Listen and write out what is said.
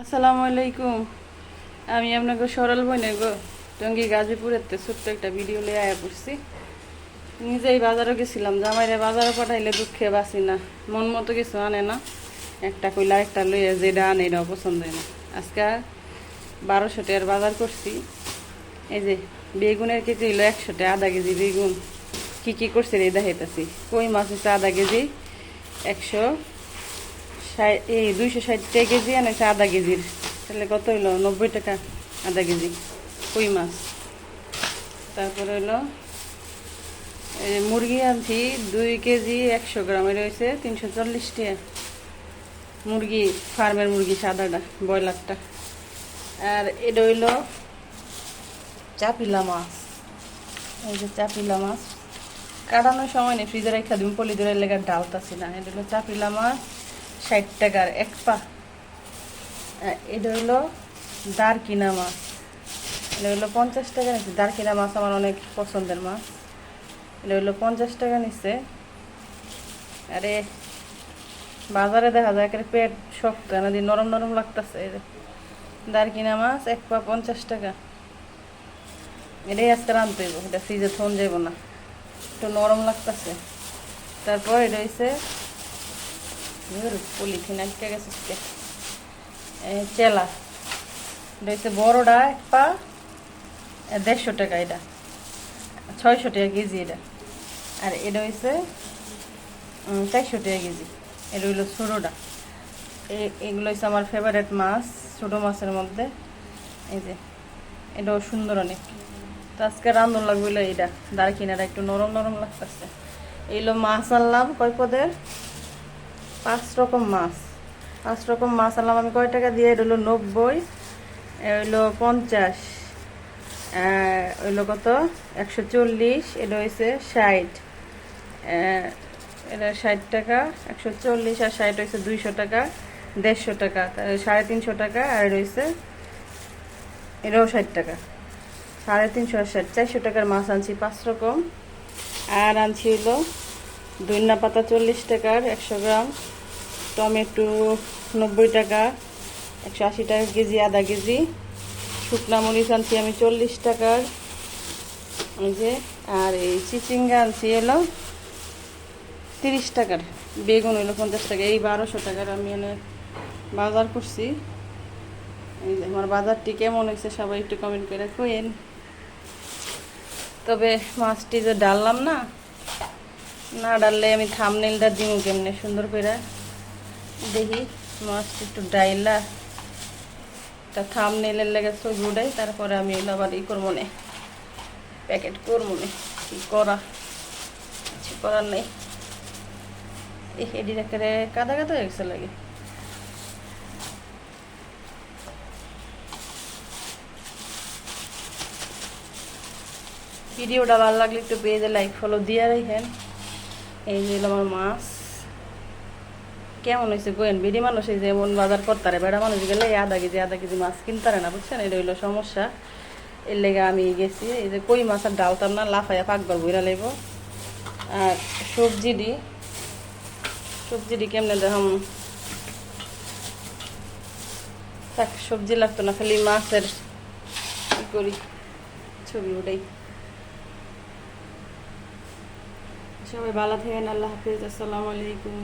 আসসালামু আলাইকুম। আমি আপনাকে সরল বইনে গো, টঙ্গি গাজীপুরের তে ছোট্ট একটা ভিডিও লিয়ে আয়া পড়ছি। নিজেই বাজারে গেছিলাম, জামাইরে বাজারে পাঠাইলে দুঃখে বাসি না। মন মতো কিছু আনে না, একটা কইলা একটা লইয়া যেটা আনে এটাও পছন্দ হয় না। আজকে বারোশো টাকার বাজার করছি। এই যে, বেগুনের কেজি হইল একশো টাকা, আধা কেজি বেগুন। কী কী করছে এই দেখাইতেছি। কই মাছ হচ্ছে আধা কেজি? একশো ষাট এই দুইশো ষাট কেজি আনেছে আধা কেজির। তাহলে কত হইল? নব্বই টাকা আধা কেজি। কই মাছ? তারপরে হইল মুরগি আনছি দুই কেজি একশো গ্রামের হয়েছে তিনশো চল্লিশ টাকা। মুরগি, ফার্মের মুরগি সাদাটা, ব্রয়লারটা। আর এটা হইল চাপিলা মাছ। এই যে চাপিলা মাছ। কাটানোর সময় নেই ফ্রিজে রেখা দিন পলি দূরের লেগে ডালতাছি না। এটা হলো চাপিলা মাছ। ষাট টাকার, এক পা। এটা হইল দারকিনা মাছ। এটা হইল পঞ্চাশ টাকা নিচ্ছে। দারকিনা মাছ আমার অনেক পছন্দের মাছ। এটা হইল পঞ্চাশ টাকা নিচ্ছে। আরে, বাজারে দেখা যায় একেবারে পেট শক্ত না দিয়ে নরম নরম লাগতেছে দারকিনা মাছ, এক পা পঞ্চাশ টাকা। এটাই আজকে হইব, এটা ফ্রিজে থন যাইব না। একটু নরম লাগতেছে। তারপর এটা হইছে পলিথিন আটকে গেছে। চেলা এটা হচ্ছে বড়টা এক পা দেড়শো টাকা এটা। ছয়শো টাকা কেজি এটা। আর এটা উম, চারশো টাকা কেজি। এটা হইল ছোটোটা এগুলো হচ্ছে আমার ফেভারেট মাছ ছোটো মাছের মধ্যে। এই যে এটাও সুন্দর অনেক। তো আজকে রান্ধন লাগবে এইটা। দাঁড়া কিনারা একটু নরম নরম লাগতেছে। এইগুলো মাছ আনলাম কয় পদের? পাঁচ রকম মাছ। পাঁচ রকম মাছ আনলাম। আমি কয় টাকা দিয়ে? এটা নব্বই হইল পঞ্চাশ হইল কত? একশো চল্লিশ এটা হয়েছে ষাট এটা ষাট টাকা, একশো চল্লিশ আর ষাট হয়েছে দুইশো টাকা, দেড়শো টাকা সাড়ে তিনশো টাকা, আর রয়েছে এটাও ষাট টাকা। সাড়ে তিনশো আর ষাট, চারশো টাকার মাছ আনছি, পাঁচ রকম। আর আনছি হলো দইনা পাতা চল্লিশ টাকার একশো গ্রাম, টমেটো নব্বই টাকা, একশো আশি টাকা কেজি, আধা কেজি, শুকনা মরিচ আনছি আমি চল্লিশ টাকার। এই যে, আর এই চিচিঙ্গা আনছি এলো তিরিশ টাকার, বেগুন হইল পঞ্চাশ টাকা, এই বারোশো টাকার আমি এনে বাজার করছি। এই যে, আমার বাজারটি কেমন হয়েছে সবাই একটু কমেন্ট করে কইেন তবে মাছটি যে ডাললাম না না ডাললে আমি থামনেলটা দিব কেমনে? সুন্দর করে দেখি মাছটা একটু ডাইলা। তা থামনেলের লেগে ছবি উঠাই, তারপরে আমি আবার ই করব নে। প্যাকেট করব নে। কি করা? কিছু করার নেই। এডির একেবারে কাদা কাদা হয়ে গেছে লাগে। ভিডিওটা ভালো লাগলে একটু পেজে লাইক ফলো দিয়ে রাখেন এই যে আমার মাছ। কেমন হয়েছে গোয়েন বেড়ি মানুষ এই যেমন বাজার করতারে, বেড়া মানুষ গেলে আধা কেজি আধা কেজি মাছ কিনতারে না, বুঝছেন? এটা হইল সমস্যা। এর লেগে আমি গেছি, এই যে কই মাছ আর ডালতাম না, লাফাইয়া পাকবার বইরা লাগবো আর সবজি দি। সবজি দি কেমনে দেখাম? থাক, সবজি লাগতো না, খালি মাছের কি করি, ছবি ওটাই সবাই ভালো থাকেন আল্লাহ হাফিজ আসসালামু আলাইকুম।